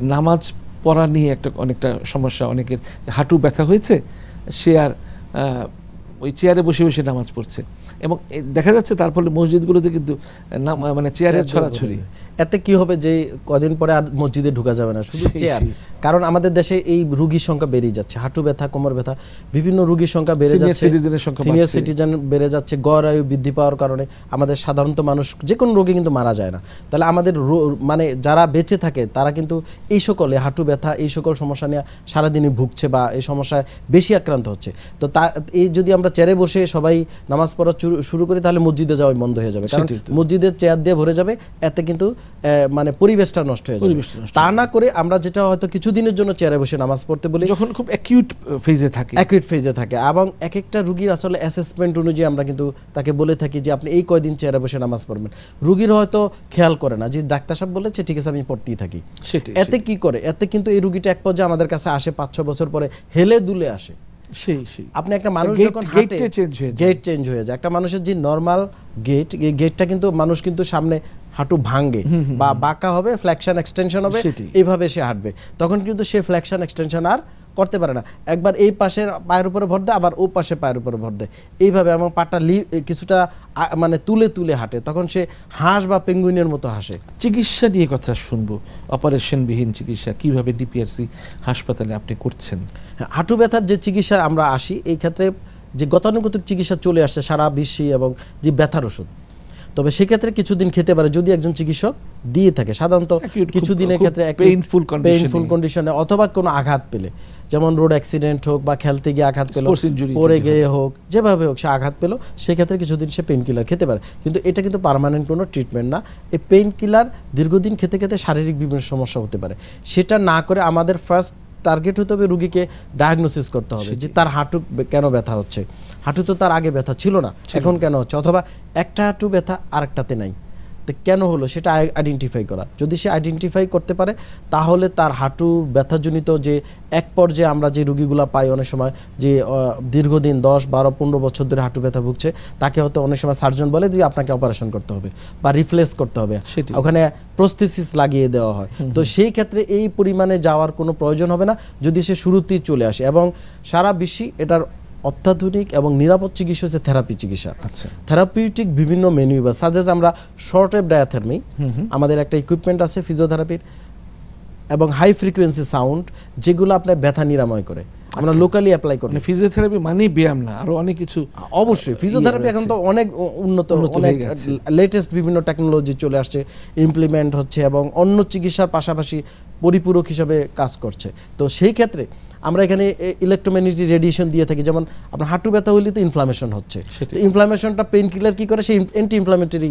নামাজ পড়া নিয়ে একটা অনেকটা সমস্যা অনেকের হাঁটু ব্যথা হয়েছে সে আর ওই চেয়ারে বসে বসে নামাজ পড়ছে। এবং দেখা যাচ্ছে তার ফলে মসজিদগুলোতে কিন্তু মানে চেয়ারের ছড়াছড়ি। এতে কি হবে যে কদিন পরে আর মসজিদে ঢোকা যাবে না শুধু চেয়ার। কারণ আমাদের দেশে এই রুগীর সংখ্যা বেড়ে যাচ্ছে। হাঁটু ব্যথা কোমর ব্যথা বিভিন্ন রুগীর সংখ্যা বেড়ে যাচ্ছে। সিনিয়র সিটিজেন বেড়ে যাচ্ছে গড় আয়ু বৃদ্ধি পাওয়ার কারণে। আমাদের সাধারণত মানুষ যে কোনো রোগে কিন্তু মারা যায় না। তাহলে আমাদের মানে যারা বেঁচে থাকে তারা কিন্তু এই সকলে হাঁটু ব্যথা এই সকল সমস্যা নিয়ে সারাদিনই ভুগছে বা এই সমস্যায় বেশি আক্রান্ত হচ্ছে। তো তা এই যদি আমরা চেয়ারে বসে সবাই নামাজ পড়া শুরু- করি তাহলে মসজিদে যাওয়া বন্ধ হয়ে যাবে। কারণ মসজিদের চেয়ার দিয়ে ভরে যাবে এতে কিন্তু মানে পরিবেশটা নষ্ট হয়ে যাবে। তা না করে আমরা যেটা হয়তো কিছুদিনের জন্য চেয়ারে বসে নামাজ পড়তে বলি যখন খুব অ্যাকিউট ফেজে থাকে। অ্যাকুইট ফেজে থাকে। এবং এক একটা রুগীর আসলে অ্যাসেসমেন্ট অনুযায়ী আমরা কিন্তু তাকে বলে থাকি যে আপনি এই কয়দিন চেয়ারে বসে নামাজ পড়বেন? রুগীর হয়তো খেয়াল করে না যে ডাক্তার সাহেব বলেছে ঠিক আছে আমি পড়তেই থাকি। এতে কি করে? এতে কিন্তু এই রুগীটা এক পর্যায়ে আমাদের কাছে আসে পাঁচ ছ বছর পরে হেলে দুলে আসে। সেই সেই। আপনি একটা মানুষ যখন হয়ে গেট চেঞ্জ হয়ে যায়। একটা মানুষের যে নর্মাল গেট এই গেটটা কিন্তু মানুষ কিন্তু সামনে হাঁটু ভাঙবে বা বাঁকা হবে ফ্ল্যাকশন এক্সটেনশন হবে। এইভাবে সে হাঁটবে। তখন কিন্তু সে ফ্ল্যাকশন এক্সটেনশন আর করতে পারে না। একবার এই পাশের পায়ের উপরে ভর দেয় আবার ও পাশে পায়ের উপরে ভর দেয় এইভাবে এবং পাটা লি কিছুটা মানে তুলে তুলে হাঁটে। তখন সে হাঁস বা পেঙ্গুইনের মতো হাসে। চিকিৎসা নিয়ে কথা শুনব। অপারেশনবিহীন চিকিৎসা কীভাবে ডিপিআরসি হাসপাতালে আপনি করছেন? হ্যাঁ, হাঁটু ব্যথার যে চিকিৎসা আমরা আসি এই ক্ষেত্রে যে গতানুগতিক চিকিৎসা চলে আসছে সারা বিশ্বে এবং যে ব্যথার ওষুধ। তবে সেক্ষেত্রে কিছুদিন খেতে পারে যদি একজন চিকিৎসক দিয়ে থাকে। সাধারণত কিছুদিনের ক্ষেত্রে পেইনফুল কন্ডিশনে অথবা কোনো আঘাত পেলে। যেমন রোড অ্যাক্সিডেন্ট হোক বা খেলতে গিয়ে আঘাত পেল পড়ে গিয়ে হোক যেভাবে হোক সে আঘাত পেল সেক্ষেত্রে কিছুদিন সে পেইন কিলার খেতে পারে। কিন্তু এটা কিন্তু পার্মানেন্ট কোনো ট্রিটমেন্ট না। এই পেন কিলার দীর্ঘদিন খেতে খেতে শারীরিক বিভিন্ন সমস্যা হতে পারে। সেটা না করে আমাদের ফার্স্ট টার্গেট হতে হবে রুগীকে ডায়াগনোসিস করতে হবে যে তার হাঁটু কেন ব্যথা হচ্ছে। হাঁটু তো তার আগে ব্যথা ছিল না। এখন কেন হচ্ছে? অথবা একটা হাঁটু ব্যথা আরেকটাতে নাই। তো কেন হলো? সেটা আইডেন্টিফাই করা। যদি সে আইডেন্টিফাই করতে পারে তাহলে তার হাঁটু ব্যথাজনিত যে এক পর্যায়ে আমরা যে রুগীগুলো পাই অনেক সময় যে দীর্ঘদিন দশ বারো পনেরো বছর ধরে হাঁটু ব্যথা ভুগছে তাকে হয়তো অনেক সময় সার্জন বলে যে আপনাকে অপারেশন করতে হবে বা রিপ্লেস করতে হবে। ওখানে প্রস্থেসিস লাগিয়ে দেওয়া হয়। তো সেই ক্ষেত্রে এই পরিমাণে যাওয়ার কোনো প্রয়োজন হবে না। যদি সে শুরুতেই চলে আসে এবং সারা বিশ্বে এটার অত্যাধুনিক এবং নিরাপদ চিকিৎসা হচ্ছে থেরাপি চিকিৎসা। আচ্ছা। থেরাপিউটিক বিভিন্ন মেনু বা সাজেস আমরা শর্ট ওয়েভ ডায়াথার্মি আমাদের একটা ইকুইপমেন্ট আছে ফিজিওথেরাপির এবং হাই ফ্রিকোয়েন্সি সাউন্ড যেগুলো আপনার ব্যথা নিরাময় করে। আমরা লোকালি অ্যাপ্লাই করি। মানে ফিজিওথেরাপি মানেই ব্যায়াম না আরও অনেক কিছু অবশ্যই। ফিজিওথেরাপি এখন তো অনেক উন্নত অনেক। লেটেস্ট বিভিন্ন টেকনোলজি চলে আসছে ইমপ্লিমেন্ট হচ্ছে এবং অন্য চিকিৎসার পাশাপাশি পরিপূরক হিসাবে কাজ করছে। তো সেই ক্ষেত্রে আমরা এখানে ইলেকট্রোম্যাগনেটিক রেডিয়েশন দিয়ে থাকি। যেমন আপনার হাঁটু ব্যথা হলে তো ইনফ্লামেশন হচ্ছে। তো ইনফ্লামেশনটা পেইন কিলার কী করে? সেই অ্যান্টি ইনফ্লামেটরি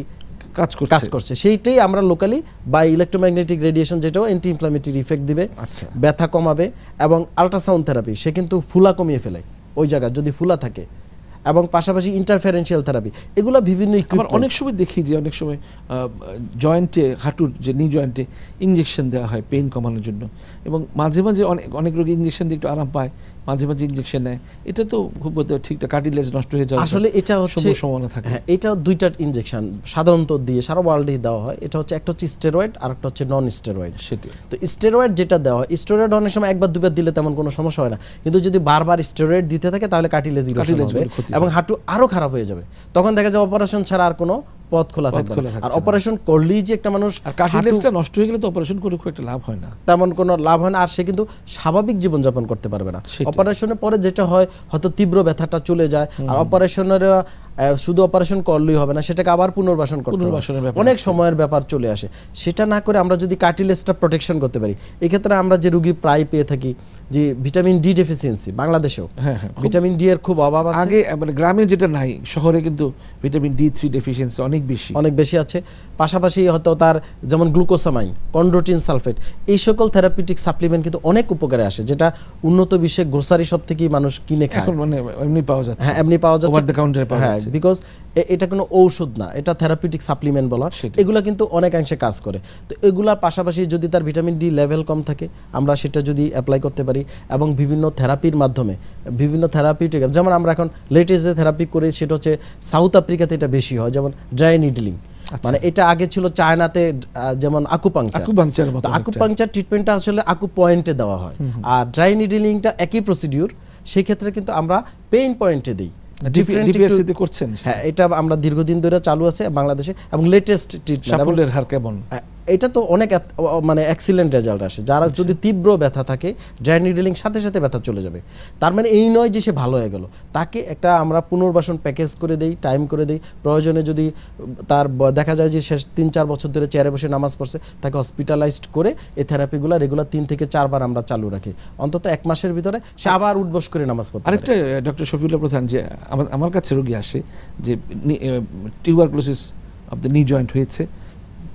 কাজ করছে। কাজ করছে। সেইটাই আমরা লোকালি বা ইলেকট্রোম্যাগনেটিক রেডিয়েশন যেটাও অ্যান্টি ইনফ্লামেটরি ইফেক্ট দিবে। আচ্ছা। ব্যথা কমাবে এবং আল্ট্রাসাউন্ড থেরাপি সে কিন্তু ফুলা কমিয়ে ফেলে। ওই জায়গা যদি ফুলা থাকে এবং পাশাপাশি ইন্টারফারেন্সিয়াল থেরাপি এগুলো বিভিন্ন আবার অনেক সময় দেখি যে অনেক সময় জয়েন্টে হাঁটুর যে নি জয়েন্টে ইঞ্জেকশন দেওয়া হয় পেইন কমানোর জন্য। এবং মাঝে মাঝে অনেক অনেক রোগী ইঞ্জেকশন দিয়ে একটু আরাম পায় মাঝে মাঝে ইঞ্জেকশন নেয়। এটা তো খুব ঠিকঠাক কার্টিলেজ নষ্ট হয়ে যাওয়ার আসলে এটা হচ্ছে সম্ভব সম্ভাবনা থাকে। হ্যাঁ এটা দুইটা ইনজেকশন সাধারণত দিয়ে সারা ওয়ার্ল্ডেই দেওয়া হয়। এটা হচ্ছে একটা হচ্ছে স্টেরয়েড আর একটা হচ্ছে নন স্টেরয়েড সেটি তো স্টেরয়েড যেটা দেওয়া হয় স্টেরয়েড অনেক সময় একবার দুবার দিলে তেমন কোনো সমস্যা হয় না। কিন্তু যদি বারবার স্টেরয়েড দিতে থাকে তাহলে কার্টিলেজ ইরোশন হবে এবং হাঁটু আরও খারাপ হয়ে যাবে। তখন দেখা যায় অপারেশন ছাড়া আর কোনো পথ খোলা থাকবে আর অপারেশন করলেই যে একটা মানুষ আর কার্টিলেজটা নষ্ট হয়ে গেলে তো অপারেশন করে খুব একটা লাভ হয় না। তেমন কোনো লাভ হয় না। আর সে কিন্তু স্বাভাবিক জীবনযাপন করতে পারবে না। অপারেশনের পরে যেটা হয় হয়তো তীব্র ব্যথাটা চলে যায়। আর অপারেশনের শুধু অপারেশন করলেই হবে না সেটাকে আবার পুনর্বাসন করতে পুনর্বাসনের ব্যাপার অনেক সময়ের ব্যাপার চলে আসে। সেটা না করে আমরা যদি কার্টিলেজটা প্রোটেকশন করতে পারি এক্ষেত্রে আমরা যে রুগী প্রায় পেয়ে থাকি যে ভিটামিন ডি ডেফিসিয়েন্সি বাংলাদেশেও হ্যাঁ হ্যাঁ ভিটামিন ডি এর খুব অভাব আছে। আগে মানে গ্রামে যেটা নাই শহরে কিন্তু ভিটামিন ডি থ্রি ডেফিসিয়েন্সি অনেক বেশি। অনেক বেশি আছে। পাশাপাশি হয়তো তার যেমন গ্লুকোসামাইন কন্ড্রোটিন সালফেট এই সকল থেরাপিউটিক সাপ্লিমেন্ট কিন্তু অনেক উপকারে আসে যেটা উন্নত বিশ্বে গ্রোসারি সব থেকেই মানুষ কিনে খায়। মানে এমনি পাওয়া যাচ্ছে। হ্যাঁ এমনি পাওয়া যাচ্ছে। ওভার দ্য কাউন্টারে পাওয়া হ্যাঁ যাচ্ছে। বিকজ এটা কোনো ঔষধ না এটা থেরাপিউটিক সাপ্লিমেন্ট বলা। হয়। এগুলা কিন্তু অনেকাংশে কাজ করে। তো এগুলার পাশাপাশি যদি তার ভিটামিন ডি লেভেল কম থাকে আমরা সেটা যদি অ্যাপ্লাই করতে পারি এবং বিভিন্ন থেরাপির মাধ্যমে বিভিন্ন থেরাপিউটিক যেমন আমরা এখন লেটেস্ট যে থেরাপি করি সেটা হচ্ছে সাউথ আফ্রিকাতে এটা বেশি হয় যেমন ড্রাই নিডলিং মানে এটা আগে ছিল চায়নাতে যেমন আকুপাংচার। আকুপাংচার ট্রিটমেন্টটা আসলে আকু পয়েন্টে দেওয়া হয়। আর ড্রাই নিডলিংটা একই প্রসিডিউর সেই ক্ষেত্রে কিন্তু আমরা পেইন পয়েন্টে দিই। করছেন? হ্যাঁ এটা আমরা দীর্ঘদিন ধরে চালু আছে বাংলাদেশে এবং লেটেস্ট ট্রিটমেন্ট সাফল্যের হার কেমন? এটা তো অনেক মানে এক্সিলেন্ট রেজাল্ট আসে। যারা আচ্ছা। যদি তীব্র ব্যথা থাকে ড্রাই নিডলিং সাথে সাথে ব্যথা চলে যাবে। তার মানে এই নয় যে সে ভালো হয়ে গেল। তাকে একটা আমরা পুনর্বাসন প্যাকেজ করে দেই টাইম করে দেই। প্রয়োজনে যদি তার দেখা যায় যে শেষ তিন চার বছর ধরে চেয়ারে বসে নামাজ পড়ছে তাকে হসপিটালাইজড করে এই থেরাপিগুলো রেগুলার তিন থেকে চারবার আমরা চালু রাখি। অন্তত এক মাসের ভিতরে সে আবার উঠবস করে নামাজ পড়ে। আরেকটা ডক্টর শফিউল্লাহ প্রধান যে আমার আমার কাছে রোগী আসে যে tuberculosis of the knee joint হয়েছে।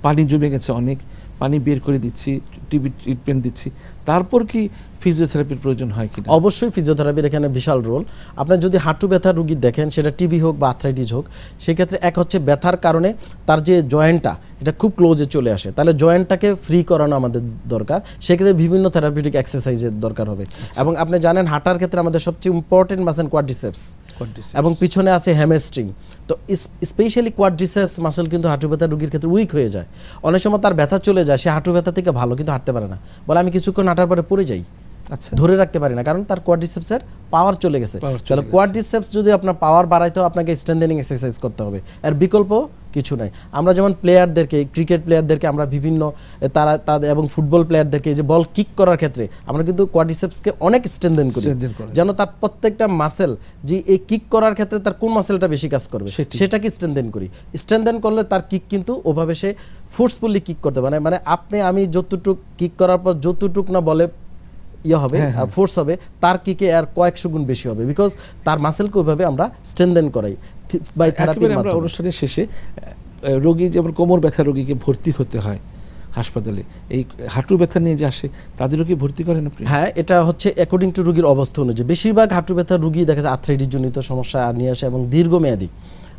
পানি জমে গেছে অনেক পানি বের করে দিচ্ছি টিবি ট্রিটমেন্ট দিচ্ছি। তারপর কি ফিজিওথেরাপির প্রয়োজন হয় কিনা? অবশ্যই ফিজিওথেরাপির এখানে বিশাল রোল আপনার যদি হাঁটু ব্যথার রুগী দেখেন সেটা টিবি হোক বা আর্থ্রাইটিস হোক সেক্ষেত্রে এক হচ্ছে ব্যথার কারণে তার যে জয়েন্টটা এটা খুব ক্লোজে চলে আসে। তাহলে জয়েন্টটাকে ফ্রি করানো আমাদের দরকার। সেক্ষেত্রে বিভিন্ন থেরাপিউটিক এক্সারসাইজের দরকার হবে। এবং আপনি জানেন হাঁটার ক্ষেত্রে আমাদের সবচেয়ে ইম্পর্টেন্ট কোয়াড্রিসেপস Quadriceps। এবং পিছনে আছে হ্যামেস্ট্রিং তো স্পেশালি কোয়াড্রিসেপস মাসেল কিন্তু হাঁটু ব্যথা রুগীর ক্ষেত্রে উইক হয়ে যায়। অনেক সময় তার ব্যথা চলে যায়, সে হাঁটু ব্যথা থেকে ভালো কিন্তু হাঁটতে পারে না। বলে, আমি কিছুক্ষণ হাঁটার পরে পড়ে যাই। ধরে রাখতে পারি না কারণ তার কোয়াড্রিসেপসের পাওয়ার চলে গেছে। তাহলে। কোয়াড্রিসেপস যদি আপনার পাওয়ার বাড়াইতে হয়, আপনাকে স্ট্রেন্থেনিং এক্সারসাইজ করতে হবে। এর বিকল্প কিছু নাই। আমরা যেমন প্লেয়ারদেরকে ক্রিকেট প্লেয়ারদেরকে আমরা বিভিন্ন তারা তাদের এবং ফুটবল প্লেয়ারদেরকে যে বল কিক করার ক্ষেত্রে আমরা কিন্তু কোয়াড্রিসেপসকে অনেক স্ট্রেন্থেন করি। যেন তার প্রত্যেকটা মাসেল যে এই কিক করার ক্ষেত্রে তার কোন মাসেলটা বেশি কাজ করবে সেটি। সেটাকে স্ট্রেন্থেন করি। স্ট্রেন্থেন করলে তার কিক কিন্তু ওভাবে সে ফোর্সফুলি কিক করতে পারে। মানে আপনি আমি যতটুক কিক করার পর যতটুক না বলে ইয়ে হবে হ্যাঁ, হ্যাঁ। ফোর্স হবে তার কিকে আর কয়েকশো গুণ বেশি হবে বিকজ তার মাসেলকে ওইভাবে আমরা স্ট্রেন্থেন করাই বাই থেরাপির আমরা অনুষ্ঠানের শেষে রোগী যেমন কোমর ব্যথা রোগীকে ভর্তি হতে হয় হাসপাতালে এই হাঁটু ব্যথা নিয়ে যে আসে তাদেরও কি ভর্তি করেন আপনি? হ্যাঁ এটা হচ্ছে অ্যাকর্ডিং টু রুগীর অবস্থা অনুযায়ী। বেশিরভাগ হাঁটু ব্যথা রুগী দেখা যায় আর্থ্রাইটিস জনিত সমস্যা নিয়ে আসে এবং দীর্ঘমেয়াদী।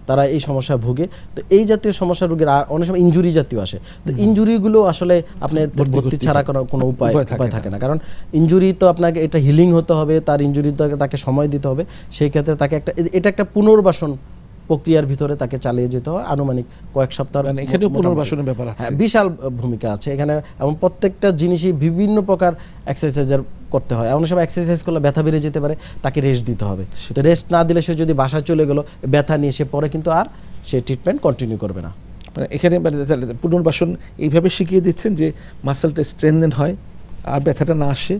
তারা এই সমস্যা ভুগে। তো এই জাতীয় সমস্যা রোগীর আর অনেক সময় ইঞ্জুরি জাতীয় আসে। তো ইঞ্জুরিগুলো আসলে আপনি ভর্তি ছাড়া কোনো কোনো উপায় উপায় থাকে না। কারণ ইঞ্জুরি তো আপনাকে এটা হিলিং হতে হবে তার ইঞ্জুরি তাকে সময় দিতে হবে। সেই ক্ষেত্রে তাকে একটা এটা একটা পুনর্বাসন প্রক্রিয়ার ভিতরে তাকে চালিয়ে যেতে হয় আনুমানিক কয়েক সপ্তাহ মানে পুনর্বাসনের ব্যাপার আছে। হ্যাঁ বিশাল ভূমিকা আছে। এখানে এবং প্রত্যেকটা জিনিসই বিভিন্ন প্রকার এক্সারসাইজের করতে হয়। অনেক সময় এক্সারসাইজ করলে ব্যথা বেড়ে যেতে পারে তাকে রেস্ট দিতে হবে। তো রেস্ট না দিলে সে যদি বাসায় চলে গেলো ব্যথা নিয়ে সে পরে কিন্তু আর সে ট্রিটমেন্ট কন্টিনিউ করবে না। মানে এখানে মানে পুনর্বাসন এইভাবে শিখিয়ে দিচ্ছেন যে মাসেলটা স্ট্রেনদেন হয় আর ব্যথাটা না আসে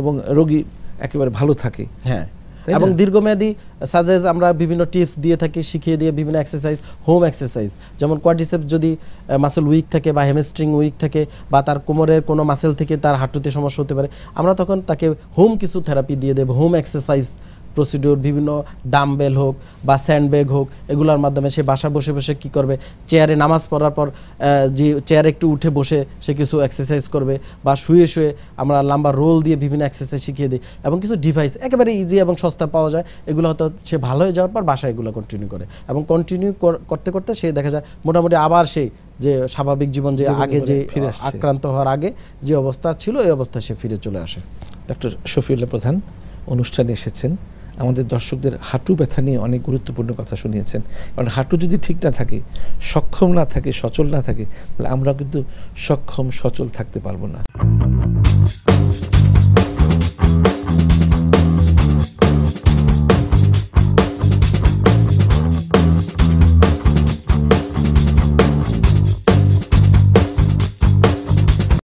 এবং রোগী একেবারে ভালো থাকে। হ্যাঁ। এবং? দীর্ঘমেয়াদী সাজেস আমরা বিভিন্ন টিপস দিয়ে থাকি শিখিয়ে দিয়ে বিভিন্ন এক্সারসাইজ হোম এক্সারসাইজ যেমন কোয়াডিসেপ যদি মাসেল উইক থাকে বা হেমস্ট্রিং উইক থাকে বা তার কোমরের কোনো মাসেল থেকে তার হাঁটুতে সমস্যা হতে পারে আমরা তখন তাকে হোম কিছু থেরাপি দিয়ে দেব হোম এক্সারসাইজ প্রসিডিওর বিভিন্ন ডাম্বেল হোক বা স্যান্ডব্যাগ হোক এগুলোর মাধ্যমে সে বাসা বসে বসে কি করবে? চেয়ারে নামাজ পড়ার পর যে চেয়ারে একটু উঠে বসে সে কিছু এক্সারসাইজ করবে বা শুয়ে শুয়ে আমরা লম্বা রোল দিয়ে বিভিন্ন এক্সারসাইজ শিখিয়ে দিই এবং কিছু ডিভাইস একেবারে ইজি এবং সস্তা পাওয়া যায়। এগুলো হয়তো সে ভালো হয়ে যাওয়ার পর বাসায় এগুলো কন্টিনিউ করে এবং কন্টিনিউ করতে করতে সে দেখা যায় মোটামুটি আবার সেই যে স্বাভাবিক জীবন যে আগে যে ফিরে আক্রান্ত হওয়ার আগে যে অবস্থা ছিল এই অবস্থায় সে ফিরে চলে আসে। ডক্টর শফিউল্লাহ প্রধান অনুষ্ঠানে এসেছেন। আমাদের দর্শকদের হাঁটু ব্যথা নিয়ে অনেক গুরুত্বপূর্ণ কথা শুনিয়েছেন। কারণ হাঁটু যদি ঠিক না থাকে, সক্ষম না থাকে, সচল না থাকে, তাহলে আমরা কিন্তু সক্ষম, সচল থাকতে পারব না।